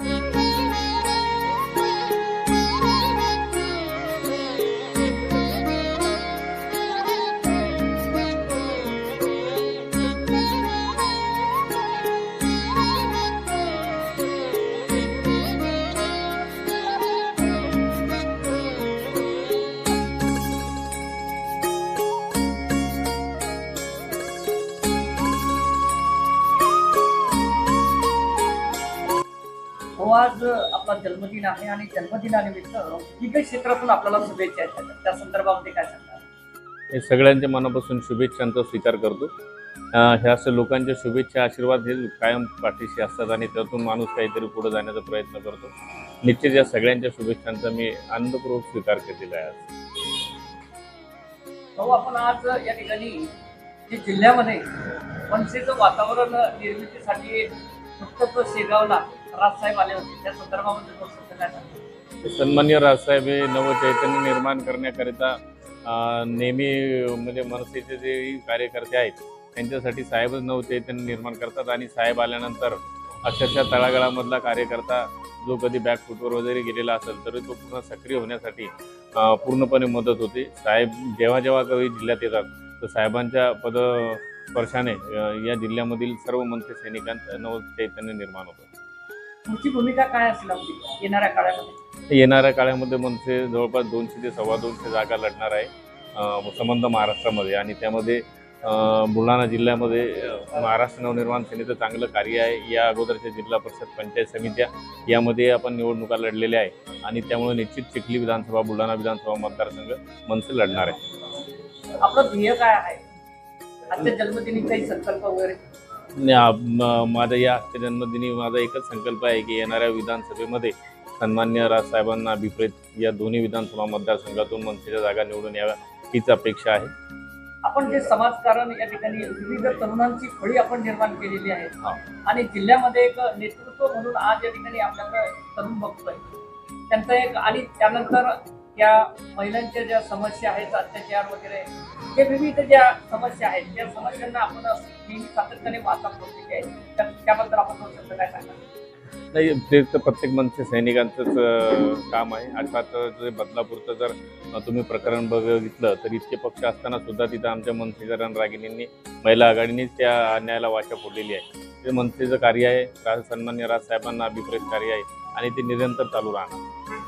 हो आज आपला जन्मदिन आहे आणि जन्मदिनानिमित्त विविध क्षेत्रातून आपल्याला शुभेच्छा आहेत त्या संदर्भामध्ये काय सांगणार? हे सगळ्यांच्या मनापासून शुभेच्छांचा स्वीकार करतो. ह्या असं लोकांच्या शुभेच्छा आशीर्वाद हे कायम पाठीशी असतात आणि त्यातून माणूस काहीतरी पुढे जाण्याचा प्रयत्न करतो. निश्चित या सगळ्यांच्या शुभेच्छांचा मी आनंदपूर्वक स्वीकार केलेला आहे आज. भाऊ आपण आज या ठिकाणी जिल्ह्यामध्ये मनसेचं वातावरण निर्मितीसाठी नुकतंच शेगावला राजसाहेब आले होते. त्या संदर्भामध्ये थोडंसं काय सन्मान्य राजसाहेब हे नवचैतन्य निर्माण करण्याकरिता अं, नेहमी म्हणजे मनसेचे जे कार्यकर्ते आहेत त्यांच्यासाठी साहेबच नवचैतन्य निर्माण करतात आणि साहेब आल्यानंतर अक्षरशः तळागाळामधला कार्यकर्ता जो कधी बॅकफुटवर वगैरे गेलेला असेल तरी तो पूर्ण सक्रिय होण्यासाठी अं, पूर्णपणे मदत होते. साहेब जेव्हा जेव्हा कवी जिल्ह्यात येतात तर साहेबांच्या पद स्पर्शाने या जिल्ह्यामधील सर्व मनसे सैनिकांत नवचैतन्य निर्माण होतं. तुमची भूमिका काय असेल आपली येणाऱ्या काळामध्ये? येणाऱ्या काळामध्ये मनसे जवळपास दोनशे ते सव्वा दोनशे जागा लढणार आहे संबंध महाराष्ट्रामध्ये आणि त्यामध्ये बुलढाणा जिल्ह्यामध्ये महाराष्ट्र नवनिर्माण सेनेचं चांगलं कार्य आहे. या अगोदरच्या जिल्हा परिषद पंचायत समित्या यामध्ये आपण निवडणुका लढलेल्या आहे आणि त्यामुळे निश्चित चिखली विधानसभा बुलढाणा विधानसभा मतदारसंघ मनसे लढणार आहे. आपलं ध्येय काय आहे? आजच्या जन्मदिनी काही संकल्प वगैरे? माझा या आजच्या जन्मदिनी माझा एकच संकल्प आहे की येणाऱ्या विधानसभेमध्ये सन्मान्य राजसाहेबांना अभिप्रेत या दोन्ही विधानसभा मतदारसंघातून मनसेच्या जागा निवडून याव्या हीच अपेक्षा आहे. आपण जे समाजकारण या ठिकाणी विविध तरुणांची फळी आपण निर्माण केलेली आहे. आणि जिल्ह्यामध्ये एक नेतृत्व म्हणून आज या ठिकाणी आपल्याकडे तरुण बघतोय. त्यांचा एक आणि त्यानंतर या महिलांच्या ज्या समस्या आहेत अत्याचार वगैरे जे विविध ज्या समस्या आहेत त्या समस्यांना आपण नेहमी सातत्याने वाचा केली आहे त्या- त्याबद्दल आपण दोन शब्द काय सांगा नाही ते तर प्रत्येक मनसे सैनिकांचंच काम आहे. अर्थात जे बदलापूरचं जर तुम्ही प्रकरण बघितलं तर इतके पक्ष असताना सुद्धा तिथं आमच्या मनसेच्या रणरागिणींनी महिला आघाडीनेच त्या अन्यायाला वाचा फोडलेली आहे. ते मनसेचं कार्य आहे राज सन्मान्य राजसाहेबांना अभिप्रेत कार्य आहे आणि ते निरंतर चालू राहणार.